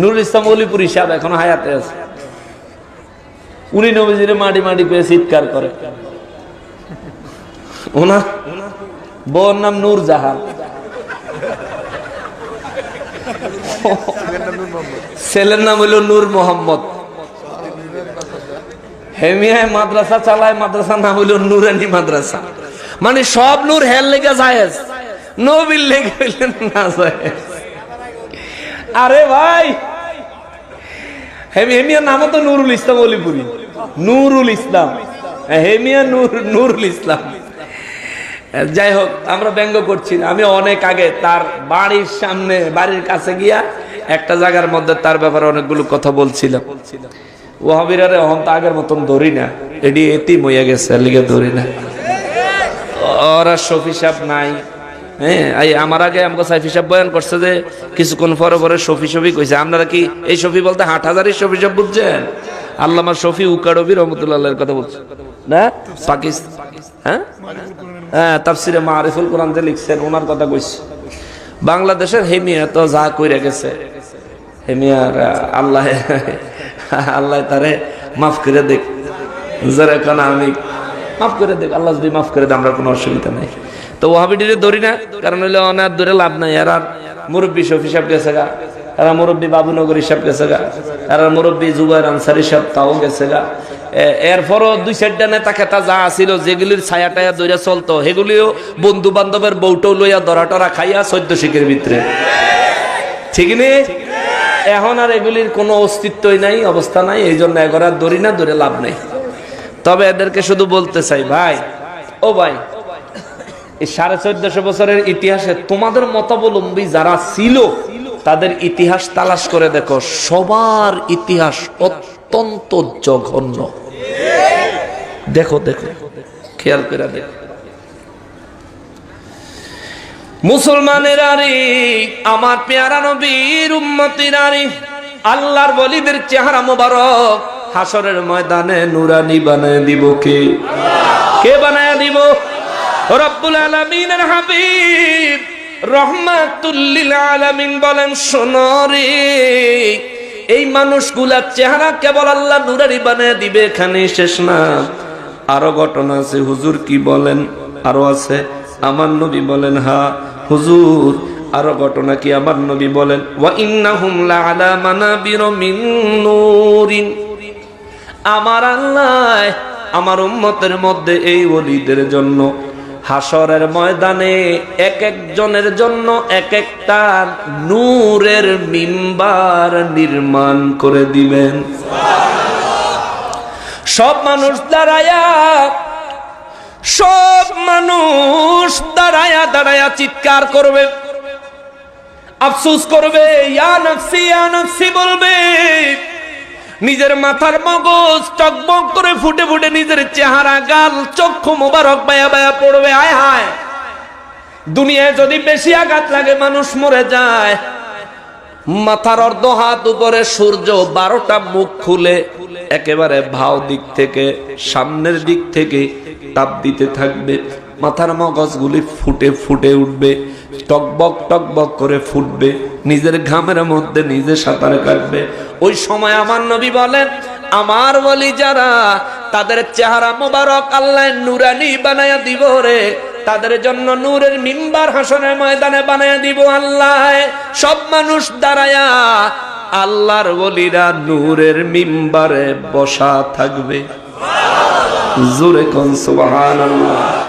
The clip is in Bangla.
নুরুল ইসলাম অলিপুর হিসাব এখনও হায়াতে আছে। উনি নবীজিরে মাটি মাটি পেয়ে চিৎকার করে। ওনার বউর নাম নূর জাহান। ছেলের নাম হইল নূর মোহাম্মদ। হেমিয়ায় মাদ্রাসা চালায় মাদ্রাসা নাম হইল নুরানি মাদ্রাসা। মানে সব নূর হেল লেগে যায় নবীর লেগে না যায় আরে ভাই। হেমি হেমিয়ার নামও তো নুরুল ইসলাম অলিপুরি। নুরুল ইসলাম। হেমিয়া নূর নুরুল ইসলাম। যাই হোক, আমরা ব্যঙ্গ করছি আমি অনেক আগে তার বাড়ির সামনে, বাড়ির কাছে গিয়া একটা জায়গার মধ্যে তার ব্যাপারে অনেকগুলো কথা বলছিলাম। ওহাবিরারে অহম তো আগের মতন ধরি না। এটি এটি মইয়া গেছে লিগে ধরি না। ওরা শফি সাহেব নাই। হ্যাঁ এই আমার আগে আমাকে সাইফি সাহেব বয়ান করছে যে কিছুক্ষণ পরে পরে শফি শফি কইছে। আপনারা কি এই শফি বলতে হাট হাজারি শফি সাহেব বুঝছেন? আল্লামা শফি উকারবি রহমতুল্লাহ কথা বলছে। না? পাকিস্তান হ্যাঁ? হ্যাঁ তাফসিরে মারিফুল কোরআন যে লিখছেন, ওনার কথা কইছে। বাংলাদেশের হেমিয়া তো যা কইরা গেছে। হেমিয়ার আল্লাহ আল্লাহ তারে মাফ করে দেখ। যারা কেন আমি মাফ করে দেখ, আল্লাহ যদি মাফ করে দেয়, আমরা কোনো অসুবিধা নাই। তো ওহাবিটিরে ধরি না, কারণ হইলে অনেক দূরে লাভ নাই। আর আর মুরব্বী শফি সাহেব গেছে গা এরা মুরব্বী বাবুনগর হিসাব গেছে গা এরা মুরব্বী জুবাইর আনসারি সাহেব তাও গেছে গা। এরপরও দুই চারটা নেতা খেতা যা আছিল, যেগুলির ছায়া টায়া দইরা চলতো, সেগুলিও বন্ধু বান্ধবের বউটাও লইয়া দরা টরা খাইয়া চোদ্দ শিখের ভিতরে। ঠিক নেই এখন আর এগুলির কোনো অস্তিত্বই নাই, অবস্থা নাই, এই জন্য এগোরা দড়ি না দূরে লাভ নেই। তবে এদেরকে শুধু বলতে চাই, ভাই, ও ভাই এই সাড়ে চোদ্দশো বছরের ইতিহাসে তোমাদের মতাবলম্বী যারা ছিল, তাদের ইতিহাস তালাশ করে দেখো, সবার ইতিহাস অত্যন্ত জঘন্য। দেখো দেখো, খেয়াল করে দেখো। মুসলমানের আরে আমার পেয়ারা নবীর উম্মতির আরে আল্লাহর বলিদের চেহারা মোবারক হাসরের ময়দানে নুরানি বানায় দিব কে? কে বানায় দিব? রব্বুল আলামিনের হাবিব, রহমাতুল্লিল আলামিন বলেন সোনরে এই মানুষগুলার চেহারা কেবল আল্লাহ নুরানি বানায় দিবে এখানে শেষ না। আরও ঘটনা আছে, হুজুর কি বলেন? আরও আছে, আমার নবী বলেন, হা, হুজুর, আরও ঘটনা কি আমার নবী বলেন? আমার আল্লাহ, আমার উম্মতের মধ্যে এই ওলিদের জন্য হাসরের ময়দানে এক একজনের জন্য এক একটা নূরের মিম্বার নির্মাণ করে দিবেন। সব মানুষ দাঁড়ায়া, সব মানুষ দাঁড়ায়া দাঁড়ায়া চিৎকার করবে। আফসুস করবে ইয়া নফসি, বলবে। নিজের মাথার মগজ টকবক করে ফুটে ফুটে নিজের চেহারা, গাল, চক্ষু মোবারক বায়া বায়া পড়বে, আয় হায়। দুনিয়ায় যদি বেশি আঘাত লাগে, মানুষ মরে যায়। মাথার অর্ধ হাত উপরে সূর্য, বারোটা মুখ খুলে একেবারে ভাও দিক থেকে, সামনের দিক থেকে তাপ দিতে থাকবে। মাথার মগজগুলি ফুটে ফুটে উঠবে, টকবক টকবক করে ফুটবে, নিজের ঘামের মধ্যে নিজে সাঁতার কাটবে। ওই সময় আমার নবী বলেন, আমার বলি যারা, তাদের চেহারা মোবারক আল্লাহ নুরানি বানায়া দিব রে। তাদের জন্য নূরের মিম্বার হাসনের ময়দানে বানায়া দিব আল্লাহ। সব মানুষ দাঁড়ায়া আল্লাহর বলিরা নূরের মিম্বারে বসা থাকবে। জোরে কন সুবহানাল্লাহ।